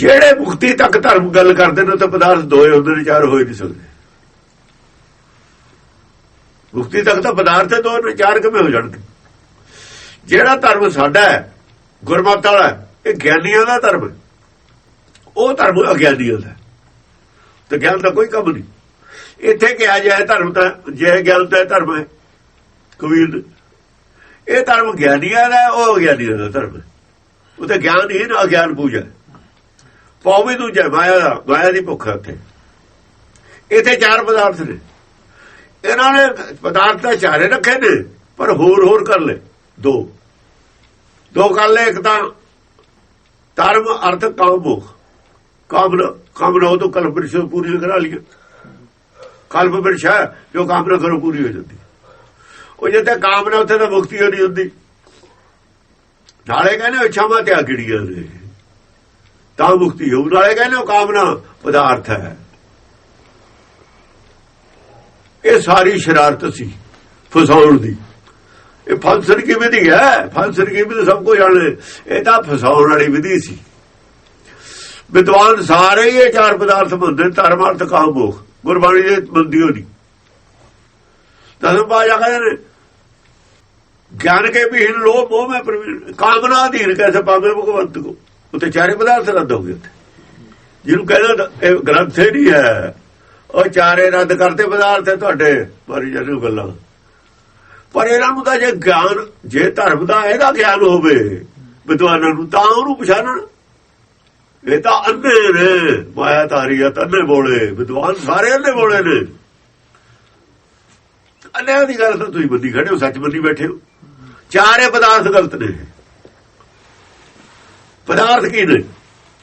ਜਿਹੜੇ ਮੁਕਤੀ ਤੱਕ ਧਰਮ ਗੱਲ ਕਰਦੇ ਨੇ ਤਾਂ ਪਦਾਰਥ ਦੋਏ ਹੁੰਦੇ ਨੇ ਚਾਰ ਹੋਏ ਨਹੀਂ ਸਕਦੇ। ਮੁਕਤੀ ਤੱਕ ਤਾਂ ਪਦਾਰਥ ਦੋ ਨੇ ਚਾਰ ਕਿਵੇਂ ਹੋ ਜਾਣਗੇ? ਜਿਹੜਾ ਧਰਮ ਸਾਡਾ ਹੈ, ਗੁਰਮਤਿ ਵਾਲਾ ਇਹ ਗਿਆਨੀਆਂ ਦਾ ਧਰਮ ਉਹ ਧਰਮ ਅਗਿਆਨੀਆਂ ਦਾ ਤੇ ਗਿਆਨ ਦਾ ਕੋਈ ਕੰਮ ਨਹੀਂ। ਇੱਥੇ ਕਿਹਾ ਜਾਏ ਧਰਮ ਤਾਂ, ਜੇ ਗਿਆਨ ਦਾ ਧਰਮ ਹੈ, ਕਬੀਰ ਇਹ ਧਰਮ ਗਿਆਨੀਆਂ ਦਾ ਉਹ ਅਗਿਆਨੀਆਂ ਦਾ ਧਰਮ ਹੈ। ਉਹ ਤੇ ਗਿਆਨ ਹੀ ਨਾ, ਅਗਿਆਨ ਪੂਜਾ ਪੌਵੇਂ ਦੂਜਾ ਮਾਇਆ ਦਾ ਮਾਇਆ ਦੀ ਭੁੱਖ ਹੈ ਉੱਥੇ। ਇੱਥੇ ਚਾਰ ਪਦਾਰਥ ਨੇ। ਇਹਨਾਂ ਨੇ ਪਦਾਰਥ ਤਾਂ ਚਾਰੇ ਰੱਖੇ ਨੇ, ਪਰ ਹੋਰ ਹੋਰ ਕਰ ਲੈ ਦੋ। ਦੋ ਕਰ ਲੈ ਇੱਕ ਤਾਂ ਧਰਮ, ਅਰਥ, ਕਾਮ ਭੁੱਖ ਕਾਮਨਾ ਕਾਮਨਾ ਉਹ ਤੋਂ ਕਲਪ ਵਿਰਸ਼ ਪੂਰੀ ਕਰਾ ਲਿਆ ਕਲਪ ਵਿਰਸ਼ ਹੈ, ਜੋ ਕਾਮਨਾ ਕਰੋ ਪੂਰੀ ਹੋ ਜਾਂਦੀ। ਉਹ ਜਿੱਥੇ ਕਾਮਨਾ ਉੱਥੇ ਤਾਂ ਮੁਕਤੀ ਹੋਣੀ ਹੁੰਦੀ। ਨਾਲੇ ਕਹਿੰਦੇ, ਇੱਛਾਵਾਂ ਤਿਆਗੜੀਆਂ ਨੇ। ਤਾਂ ਮੁਕਤੀ ਹੋ ਨਾਲੇ ਕਹਿੰਦੇ ਉਹ ਕਾਮਨਾ ਪਦਾਰਥ ਹੈ। ਇਹ ਸਾਰੀ ਸ਼ਰਾਰਤ ਸੀ ਫਸਾਉਣ ਦੀ। ਇਹ ਫਲਸਰ ਕੀ ਵਿਧੀ ਹੈ? ਫਲਸਰ ਕੀ ਵਿਧੀ? ਸਭ ਕੋ ਜਾਣੇ ਇਹ ਤਾਂ ਫਸਾਉਣ ਵਾਲੀ ਵਿਧੀ ਸੀ। ਵਿਦਵਾਨ ਸਾਰੇ ਹੀ ਇਹ ਚਾਰ ਪਦਾਰਥ ਮੰਨਦੇ ਧਰਮ, ਅਰਥ, ਕਾਮ, ਮੋਖ। ਗੁਰਬਾਣੀ ਦੇ ਮੰਦੀ ਹੋਣੀ ਦਸਮ ਪਾਜਾ ਕਹਿੰਦੇ ਨੇ, ਗਿਆਨ ਕੇ ਵੀ ਲੋਭ ਮੋਹ ਮੈਂ ਕਾਮਨਾ ਅਧੀਨ ਕੈਸੇ ਪਾਵੇ ਭਗਵੰਤ ਕੋ। ਉੱਤੇ ਚਾਰੇ ਪਦਾਰਥ ਰੱਦ ਹੋ ਗਏ ਉੱਥੇ। ਜਿਹਨੂੰ ਕਹਿੰਦਾ ਇਹ ਗ੍ਰੰਥ ਹੀ ਨਹੀਂ ਹੈ। ਉਹ ਚਾਰੇ ਰੱਦ ਕਰਦੇ ਪਦਾਰਥ ਹੈ ਤੁਹਾਡੇ ਮਾਰੀ ਜਾਂਦੇ ਗੱਲਾਂ। ਪਰ ਇਹਨਾਂ ਨੂੰ ਤਾਂ ਜੇ ਗਿਆਨ, ਜੇ ਧਰਮ ਦਾ ਇਹਦਾ ਗਿਆਨ ਹੋਵੇ, ਵਿਦਵਾਨਾਂ ਨੂੰ ਤਾਂ ਉਹਨੂੰ ਪਛਾਣਨ। ਇਹ ਤਾਂ ਅੰਨੇ ਨੇ ਮਾਇਆ ਤਾਰੀਆ ਤੰਨੇ ਬੋਲੇ, ਵਿਦਵਾਨ ਸਾਰੇ ਅੰਨੇ ਬੋਲੇ ਨੇ। ਅੰਨਿਆਂ ਦੀ ਗੱਲ ਤਾਂ ਤੁਸੀਂ ਬੰਦੀ ਖੜੇ ਹੋ ਸੱਚ ਬੰਦੀ ਬੈਠੇ ਹੋ। ਚਾਰੇ ਪਦਾਰਥ ਗਲਤ ਨੇ। ਪਦਾਰਥ ਕੀ ਨੇ?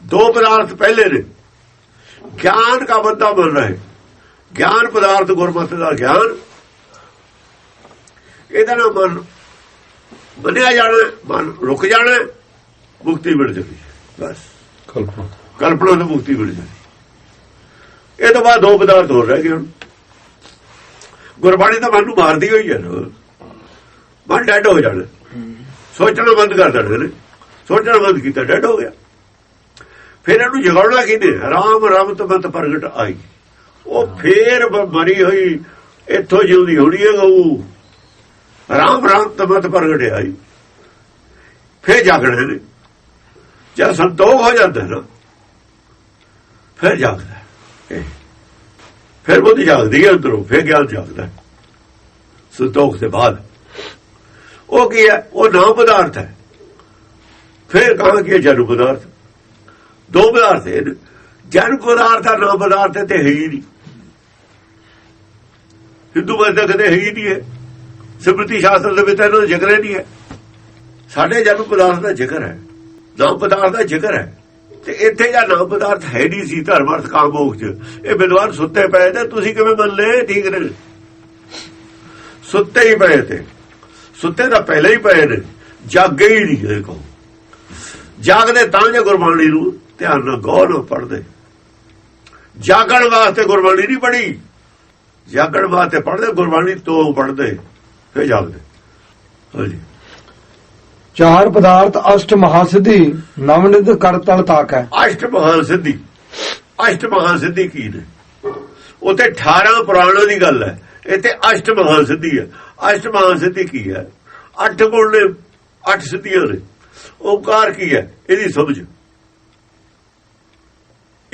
ਦੋ ਪਦਾਰਥ ਪਹਿਲੇ ਨੇ। ਗਿਆਨ ਦਾ ਬੰਦਾ ਬਣ ਰਿਹਾ। ਗਿਆਨ ਪਦਾਰਥ ਗੁਰਮਤਿ ਦਾ ਗਿਆਨ। ਇਹਦਾ ਨਾਮ ਮਨ ਬੰਨਿਆ ਜਾਣਾ ਮਨ ਰੁਕ ਜਾਣਾ ਮੁਕਤੀ ਮਿਲ ਜਾਣੀ ਬਸ। ਕਲਪਨਾ। ਕਲਪਨਾ ਤੋਂ ਮੁਕਤੀ ਮਿਲ ਜਾਣੀ ਇਹ ਤੋਂ ਬਾਅਦ ਦੋ ਪਦਾਰਥ ਹੋਰ ਰਹਿ ਗਏ ਹੁਣ। ਗੁਰਬਾਣੀ ਤਾਂ ਮਨ ਨੂੰ ਮਾਰਦੀ ਹੋਈ ਹੈ ਨਾ। ਮਨ ਡੈਡ ਹੋ ਜਾਣਾ। ਸੋਚਣਾ ਬੰਦ ਕਰ ਦਿੰਦੇ ਨੇ ਸੋਚਣਾ ਬੰਦ ਕੀਤਾ ਡੈਡ ਹੋ ਗਿਆ। ਫਿਰ ਇਹਨੂੰ ਜਗਾਉਣਾ ਕਿਹਨੇ ਰਾਮ ਰਮਤ ਮਤ ਪ੍ਰਗਟ ਆਈ। ਉਹ ਫੇਰ ਮਰੀ ਹੋਈ। ਇੱਥੋਂ ਜਿਉਂਦੀ ਹੋਣੀ ਹੈ ਗਊ। ਰਾਮ ਰਮਤ ਮਤ ਪ੍ਰਗਟ ਆਈ। ਫੇਰ ਜਾਗਣਾ ਨੇ। ਜਦ ਸੰਤੋਖ ਹੋ ਜਾਂਦਾ ਨਾ ਫਿਰ ਜਾਗਦਾ। ਫਿਰ ਬੁੱਧ ਜਾਗਦੀ ਹੈ ਅੰਦਰੋਂ ਫਿਰ ਗਿਆਨ ਜਾਗਦਾ। ਸੰਤੋਖ ਦੇ ਬਾਅਦ। ਉਹ ਕੀ ਹੈ? ਉਹ ਨਾਮ ਪਦਾਰਥ ਹੈ। ਫਿਰ ਕਹਾਂ ਕਿ ਜਨ ਪਦਾਰਥ। ਦੋ ਪਦਾਰਥ ਹੈ ਜਨ ਪਦਾਰਥ ਦਾ ਨਾਮ ਪਦਾਰਥ ਹੈ ਤੇ ਹੈ ਹੀ ਨਹੀਂ। ਹਿੰਦੂ ਮਤ ਦਾ ਕਦੇ ਹੈ ਹੀ ਨਹੀਂ ਹੈ। ਸਿਮਰਤੀ ਸ਼ਾਸਤਰ ਦੇ ਵਿੱਚ ਤਾਂ ਇਹਨਾਂ ਦਾ ਜ਼ਿਕਰ ਨਹੀਂ ਹੈ। ਸਾਡੇ ਜਨ ਪਦਾਰਥ ਦਾ ਜ਼ਿਕਰ ਹੈ। ਨਾਮ ਪਦਾਰਥ ਦਾ ਜ਼ਿਕਰ ਹੈ। ਤੇ ਇੱਥੇ ਜਾਂ ਨਾਮ ਪਦਾਰਥ ਹੈ ਨਹੀਂ ਸੀ ਧਰਮ ਅਰਥ ਕਾਮ ਮੋਖ ਚ। ਇਹ ਵਿਦਵਾਨ ਸੁੱਤੇ ਪਏ ਤੇ ਤੁਸੀਂ ਕਿਵੇਂ ਮੰਨ ਲਏ ਠੀਕ ਨੇ? ਸੁੱਤੇ ਹੀ ਪਏ ਤੇ। ਸੁੱਤੇ ਤਾਂ ਪਹਿਲੇ ਹੀ ਪਏ ਨੇ। ਜਾਗੇ ਹੀ ਨਹੀਂ ਦੇਖੋ ਜਾਗਦੇ ਤਾਂ ਜੇ ਗੁਰਬਾਣੀ ਨੂੰ ਧਿਆਨ ਨਾਲ ਗੌਰ ਨਾਲ ਪੜ੍ਹਦੇ। ਜਾਗਣ ਵਾਸਤੇ ਗੁਰਬਾਣੀ ਨਹੀਂ ਪੜ੍ਹੀ। ਜਾਗਣ ਵਾਸਤੇ ਪੜ੍ਹਦੇ ਗੁਰਬਾਣੀ ਤੋਂ ਪੜ੍ਹਦੇ ਫਿਰ ਜਾਗਦੇ। ਹਾਂਜੀ। ਚਾਰ ਪਦਾਰਥ ਅਸ਼ਟ ਮਹਾਸਿੱਧੀ ਨਵਨਿਧ ਕਰ ਤਲ ਤਾਕ ਹੈ। ਅਸ਼ਟ ਮਹਾਨ ਸਿੱਧੀ ਅਸ਼ਟ ਮਹਾਨ ਸਿੱਧੀ ਕੀ ਨੇ? ਉਤੇ 18 ਪੁਰਾਣਾਂ ਦੀ ਗੱਲ ਹੈ। ਇੱਥੇ ਅਸ਼ਟ ਮਹਾਨ ਸਿੱਧੀ ਹੈ। ਅਸ਼ਟ ਮਹਾਨ ਸਿੱਧੀ ਕੀ ਹੈ? ਅੱਠ ਗੁਣ ਨੇ ਅੱਠ ਸਿੱਧੀਆਂ ਨੇ। ਓਕਾਰ ਕੀ ਹੈ? ਇਹਦੀ ਸਮਝ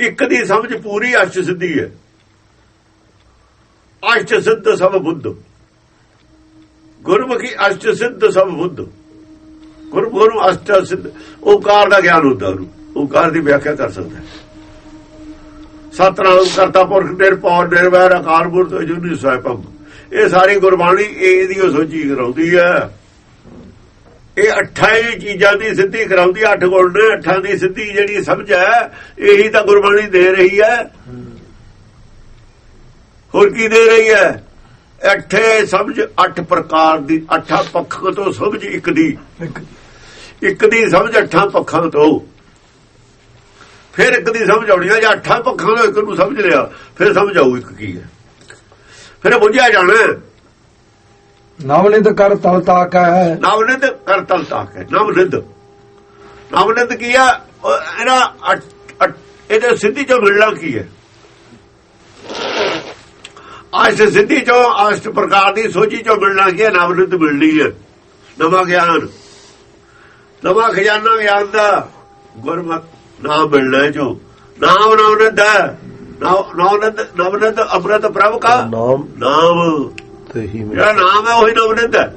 ਇੱਕ ਦੀ ਸਮਝ ਪੂਰੀ ਅਸ਼ਟ ਸਿੱਧੀ ਹੈ। ਅਸ਼ਟ ਸਿੱਧ ਸਭ ਬੁੱਧ। ਗੁਰਮੁਖੀ ਅਸ਼ਟ ਸਿੱਧ ਸਭ ਬੁੱਧ। ਗੁਰਮੁਖ ਨੂੰ ਅਸ਼ਟ ਸਿੱਧ, ਓਕਾਰ ਦਾ ਗਿਆਨ ਹੁੰਦਾ ਉਹਨੂੰ। ਓਕਾਰ ਦੀ ਵਿਆਖਿਆ ਕਰ ਸਕਦਾ ਸਤਨਾਮ ਕਰਤਾ ਪੁਰਖ ਨਿਰਭਉ, ਨਿਰਵੈਰ ਅਕਾਲ ਪੁਰਖ ਅਜੂਨੀ ਸਹਿਬੰ। ਇਹ ਸਾਰੀ ਗੁਰਬਾਣੀ ਇਹਦੀ ਓ ਸੋਚੀ ਕਰਾਉਂਦੀ ਹੈ। ਇਹ ਅੱਠਾਂ ਹੀ ਚੀਜ਼ਾਂ ਦੀ ਸਿੱਧੀ ਕਰਾਉਂਦੀ ਅੱਠ ਗੁਣ ਨੇ ਅੱਠਾਂ ਦੀ ਸਿੱਧੀ ਜਿਹੜੀ ਸਮਝ ਹੈ ਇਹੀ ਤਾਂ ਗੁਰਬਾਣੀ ਦੇ ਰਹੀ ਹੈ। ਹੋਰ ਕੀ ਦੇ ਰਹੀ ਹੈ? ਅੱਠੇ ਸਮਝ ਅੱਠ ਪ੍ਰਕਾਰ ਦੀ ਅੱਠਾਂ ਪੱਖਾਂ ਤੋਂ ਸਮਝ ਇੱਕ ਦੀ। ਇੱਕ ਦੀ ਸਮਝ ਅੱਠਾਂ ਪੱਖਾਂ ਤੋਂ। ਫਿਰ ਇੱਕ ਦੀ ਸਮਝ ਆਉਣੀ ਹੈ ਜੇ ਅੱਠਾਂ ਪੱਖਾਂ ਤੋਂ ਇੱਕ ਨੂੰ ਸਮਝ ਲਿਆ ਫਿਰ ਸਮਝ ਆਊ ਇੱਕ ਕੀ ਹੈ। ਫਿਰ ਬੁੱਝਿਆ ਜਾਣਾ ਹੈ। ਨਵਨਿਧ ਕਰ ਤਲ ਤਾਕ। ਹੈ ਨਵਨਿਧ ਕਰਤਲ ਤਾਕ ਹੈ ਨਵਨਿਧ। ਨਵਨਿਧ ਕੀ ਆ? ਅੱਠ ਇਹਦੇ ਸਿੱਧੀ ਚੋਂ ਮਿਲਣਾ ਕੀ ਹੈ? ਅੱਜ ਸਿੱਧੀ ਚੋਂ ਅਸ਼ਟ ਪ੍ਰਕਾਰ ਦੀ ਸੋਚੀ ਚੋਂ ਮਿਲਣਾ ਕੀ ਹੈ? ਨਵਨਿਤ ਮਿਲਣੀ ਹੈ। ਨਵਾਂ ਗਿਆਨ। ਨਵਾਂ ਖਜ਼ਾਨਾ ਗਿਆਨ ਦਾ ਗੁਰਮਤ ਨਾਮ ਮਿਲਣਾ ਹੈ ਜੋ ਨਾਮ ਨਵਨਿਤ ਹੈ। ਨਾਮ ਅੰਮ੍ਰਿਤ ਪ੍ਰਭ ਕਾ? ਨਾਮ। ਨਾਮ। ਤੇ ਹੀ ਮਿਲ ਜਿਹੜਾ ਨਾਮ ਹੈ ਉਹੀ ਨਵਨਿਤ ਹੈ।